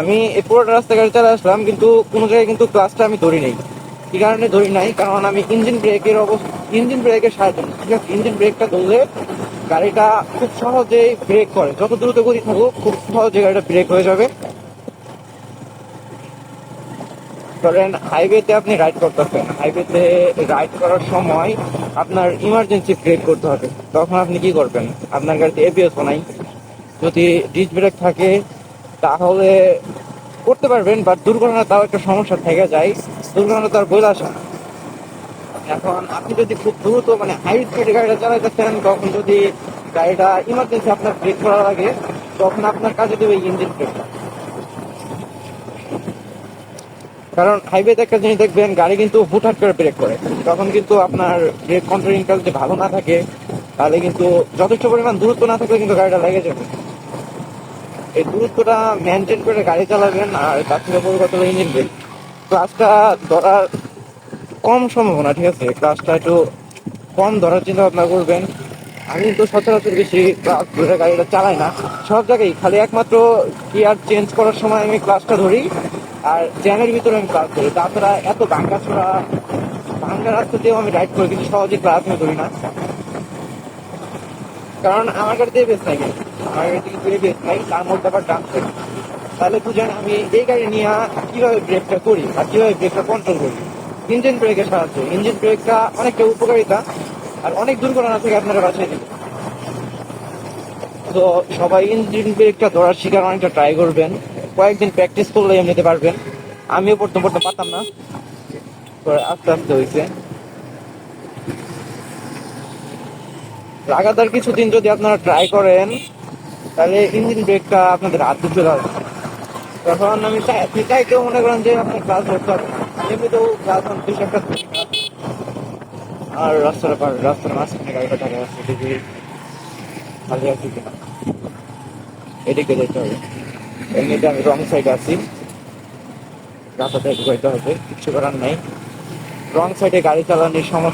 আমি এই পুরোটা রাস্তা গাড়ি চালা আসলাম, কিন্তু কোনো জায়গায় কিন্তু ক্লাসটা আমি ধরি নাই। কি কারণে ধরি নাই? কারণ আমি ইঞ্জিন ব্রেকের অবস্থা ইঞ্জিন ব্রেকের সাহায্য। ঠিক আছে ইঞ্জিন ব্রেকটা ধরলে গাড়িটা খুব সহজেই ব্রেক করে। যত দ্রুত গতি থাকুক, খুব সহজে গাড়িটা ব্রেক হয়ে যাবে। ধরেন হাইওয়েতে আপনি রাইড করতে করতেছেন। হাইওয়েতে রাইড করার সময় আপনার ইমার্জেন্সি ব্রেক করতে হবে। তখন আপনি কি করবেন? আপনার গাড়িতে এবিএস নাই যদি ডিস ব্রেক থাকে তাহলে করতে পারবেন বাট দুর্ঘটনা তাও একটা সমস্যা থেকে যায়। দুর্ঘটনা তার বইলে আসে না। এখন আপনি যদি খুব দ্রুত মানে হাই স্পিডে গাড়িটা চালাইতেছেন তখন যদি গাড়িটা ইমার্জেন্সি আপনার ব্রেক করা লাগে তখন আপনার কাজে দেবে ইঞ্জিন ব্রেকটা কারণ হাইওয়েতে একটা জিনিস দেখবেন, গাড়ি কিন্তু হুটহাট করে ব্রেক করে। তখন কিন্তু আপনার ব্রেক কন্ট্রোলিংটা যদি ভালো না থাকে, তাহলে কিন্তু যথেষ্ট পরিমাণ দূরত্ব না থাকলে কিন্তু গাড়িটা লেগে যাবে। এই দূরত্বটা মেনটেন করে গাড়ি চালাবেন আর তার থেকে বড় ইঞ্জিন ক্লাসটা ধরার কম সম্ভাবনা, ঠিক আছে? ক্লাসটা একটু কম ধরার চিন্তা ভাবনা করবেন। আমি তো সচরাচর বেশি ক্লাস ধরে গাড়িটা চালাই না। সব জায়গায়, খালি একমাত্র গিয়ার চেঞ্জ করার সময় আমি ক্লাসটা ধরি আর জ্যামের ভিতরে আমি ক্লাস ধরি। তাছাড়া এত ভাঙ্গা ছোড়া, ভাঙ্গা রাস্তা দিয়েও আমি রাইড করি কিন্তু সহজে ক্লাস আমি ধরি না। কারণ আমার গাড়িতে বেশ নাই। আমার বেশ নাই তার মধ্যে আবার ডান্স তাহলে বুঝেন আমি এই গাড়ি নিয়ে কীভাবে ব্রেকটা করি আর কীভাবে ব্রেকটা কন্ট্রোল করি? ইঞ্জিন ব্রেকের সাহায্যে। ইঞ্জিন ব্রেকটা অনেকটা উপকারিতা আর অনেক দুর্ঘটনা থেকে আপনারা বাঁচিয়ে দিবে তো সবাই ইঞ্জিন ব্রেকটা ধরার শিকার অনেকটা ট্রাই করবেন। কয়েকদিন প্র্যাকটিস করলে এমনিতে পারবেন। আমিও প্রথম প্রথম পারতাম না। আস্তে আস্তে হয়েছে লাগাতার কিছুদিন যদি আপনারা ট্রাই করেন তাহলে ইঞ্জিন ব্রেকটা আপনাদের হাতে চলে আসবে তখন আমি আপনি চাইতেও মনে করেন যে আপনার ক্লাস ধরতে হবে। এমনিতেও ক্লাস অনেক একটা আর রাস্তার পার রাস্তার মাঝখানে গাড়িটা দেখা যাচ্ছে দেখি খালি আছে কিনা। এদিকে যেতে হবে। এমনিতে আমি রং সাইডে আছি। রাস্তাতে ঢুকাইতে হবে, কিছু করার নাই। রং সাইডে গাড়ি চালানোর সমস্যা